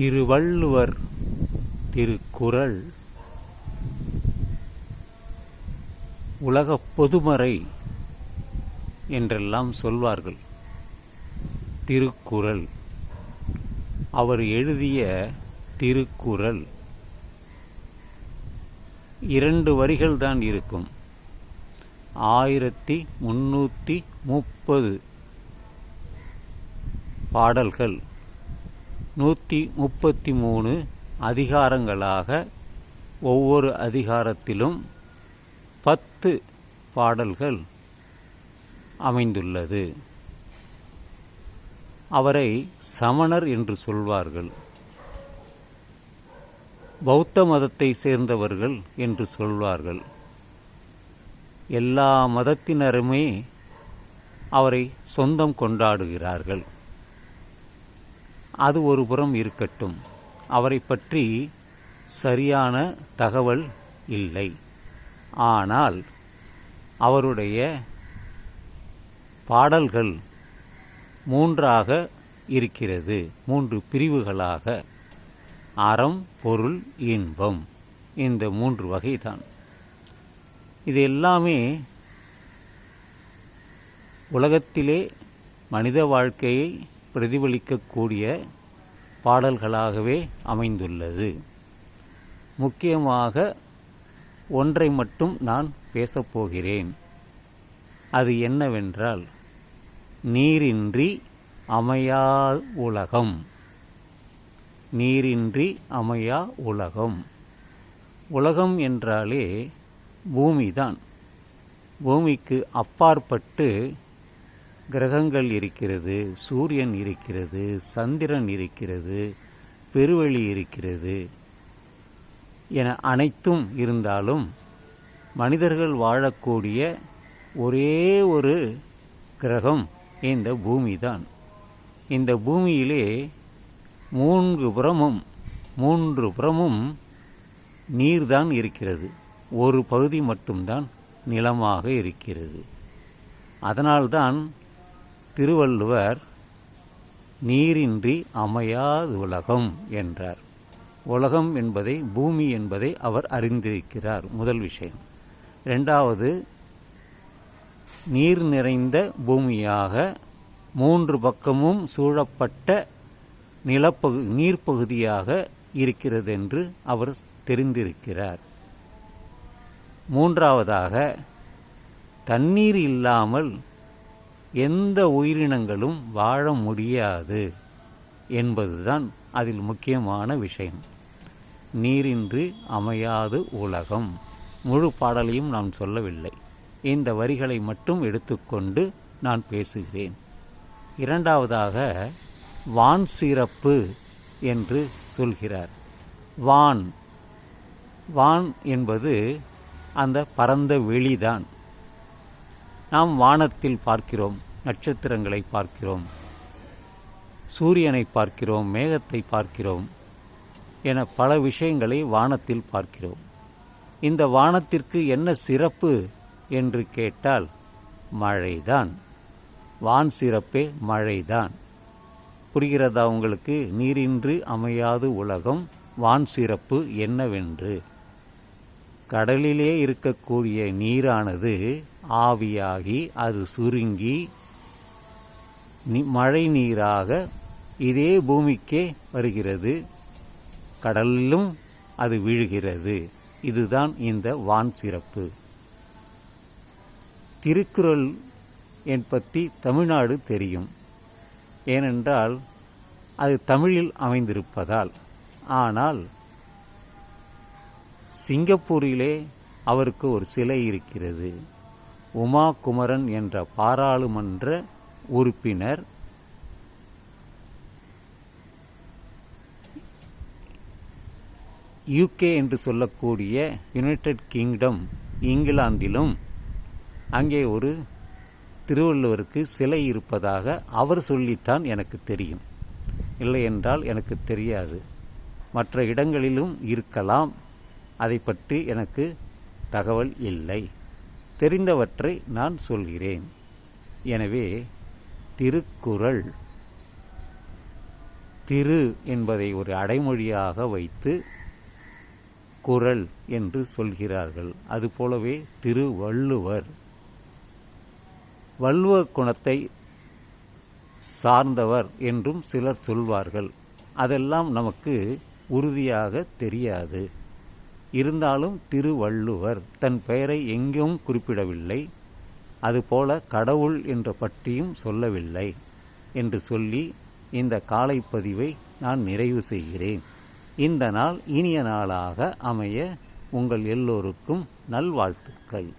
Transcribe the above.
திருவள்ளுவர் திருக்குறள் உலகப் பொதுமறை என்றெல்லாம் சொல்வார்கள். திருக்குறள். அவர் எழுதிய திருக்குறள். இரண்டு வரிகள் தான் இருக்கும். ஆயிரத்தி முன்னூற்றி முப்பது பாடல்கள். நூற்றி முப்பத்தி மூணு அதிகாரங்களாக ஒவ்வொரு அதிகாரத்திலும் பத்து பாடல்கள் அமைந்துள்ளது. அவரை சமணர் என்று சொல்வார்கள். பௌத்த மதத்தை சேர்ந்தவர்கள் என்று சொல்வார்கள். எல்லா மதத்தினருமே அவரை சொந்தம் கொண்டாடுகிறார்கள். அது ஒரு புறம் இருக்கட்டும். அவரை பற்றி சரியான தகவல் இல்லை. ஆனால் அவருடைய பாடல்கள் மூன்றாக இருக்கிறது. மூன்று பிரிவுகளாக. அறம் பொருள் இன்பம். இந்த மூன்று வகைதான். இது எல்லாமே உலகத்திலே மனித வாழ்க்கையை பிரதிபலிக்கக்கூடிய பாடல்களாகவே அமைந்துள்ளது. முக்கியமாக ஒன்றை மட்டும் நான் பேசப்போகிறேன் அது என்னவென்றால் நீரின்றி அமையா உலகம். நீரின்றி அமையா உலகம். உலகம் என்றாலே பூமிதான். பூமிக்கு அப்பாற்பட்டு கிரகங்கள் இருக்கிறது சூரியன் இருக்கிறது சந்திரன் இருக்கிறது பெருவெளி இருக்கிறது என அனைத்தும் இருந்தாலும் மனிதர்கள் வாழக்கூடிய ஒரே ஒரு கிரகம் இந்த பூமிதான். இந்த பூமியிலே மூன்று புறமும் மூன்று புறமும் நீர்தான் இருக்கிறது. ஒரு பகுதி மட்டும்தான் நிலமாக இருக்கிறது. அதனால்தான் திருவள்ளுவர் நீரின்றி அமையாது உலகம் என்றார். உலகம் என்பதை பூமி என்பதை அவர் அறிந்திருக்கிறார். முதல் விஷயம். ரெண்டாவது நீர் நிறைந்த பூமியாக மூன்று பக்கமும் சூழப்பட்ட நிலப்பகு நீர்ப்பகுதியாக இருக்கிறது என்று அவர் தெரிந்திருக்கிறார். மூன்றாவதாக தண்ணீர் இல்லாமல் எந்த உயிரினங்களும் வாழ முடியாது என்பதுதான் அதில் முக்கியமான விஷயம். நீரின்றி அமையாது உலகம். முழு பாடலையும் நான் சொல்லவில்லை. இந்த வரிகளை மட்டும் எடுத்துக்கொண்டு நான் பேசுகிறேன். இரண்டாவதாக வான் சிறப்பு என்று சொல்கிறார். வான் வான் என்பது அந்த பரந்த வெளிதான். நாம் வானத்தில் பார்க்கிறோம் நட்சத்திரங்களை பார்க்கிறோம் சூரியனை பார்க்கிறோம் மேகத்தை பார்க்கிறோம் என பல விஷயங்களை வானத்தில் பார்க்கிறோம். இந்த வானத்திற்கு என்ன சிறப்பு என்று கேட்டால் மழைதான். வான் சிறப்பே மழைதான். புரிகிறதா உங்களுக்கு? நீரின்றி அமையாது உலகம். வான் சிறப்பு என்னவென்று? கடலிலே இருக்கக்கூடிய நீரானது ஆவியாகி அது சுருங்கி மழை நீராக இதே பூமிக்கே வருகிறது. கடலிலும் அது வீழ்கிறது. இதுதான் இந்த வான் சிறப்பு. திருக்குறள் என் பற்றி தமிழ்நாடு தெரியும். ஏனென்றால் அது தமிழில் அமைந்திருப்பதால். ஆனால் சிங்கப்பூரிலே அவருக்கு ஒரு சிலை இருக்கிறது. உமா குமரன் என்ற பாராளுமன்ற உறுப்பினர். யூகே என்று சொல்லக்கூடிய யுனைடெட் கிங்டம் இங்கிலாந்திலும் அங்கே ஒரு திருவள்ளுவருக்கு சிலை இருப்பதாக அவர் சொல்லித்தான் எனக்கு தெரியும். இல்லை என்றால் எனக்கு தெரியாது. மற்ற இடங்களிலும் இருக்கலாம். அதை பற்றி எனக்கு தகவல் இல்லை. தெரிந்தவற்றை நான் சொல்கிறேன். எனவே திருக்குறள் திரு என்பதை ஒரு அடைமொழியாக வைத்து குரல் என்று சொல்கிறார்கள். அதுபோலவே திருவள்ளுவர். வள்ளுவ குணத்தை சார்ந்தவர் என்றும் சிலர் சொல்வார்கள். அதெல்லாம் நமக்கு உறுதியாக தெரியாது. இருந்தாலும் திருவள்ளுவர் தன் பெயரை எங்கும் குறிப்பிடவில்லை. அதுபோல கடவுள் என்ற பற்றியும் சொல்லவில்லை என்று சொல்லி இந்த காலைப்பதிவை நான் நிறைவு செய்கிறேன். இந்த நாள் இனிய நாளாக அமைய உங்கள் எல்லோருக்கும் நல்வாழ்த்துக்கள்.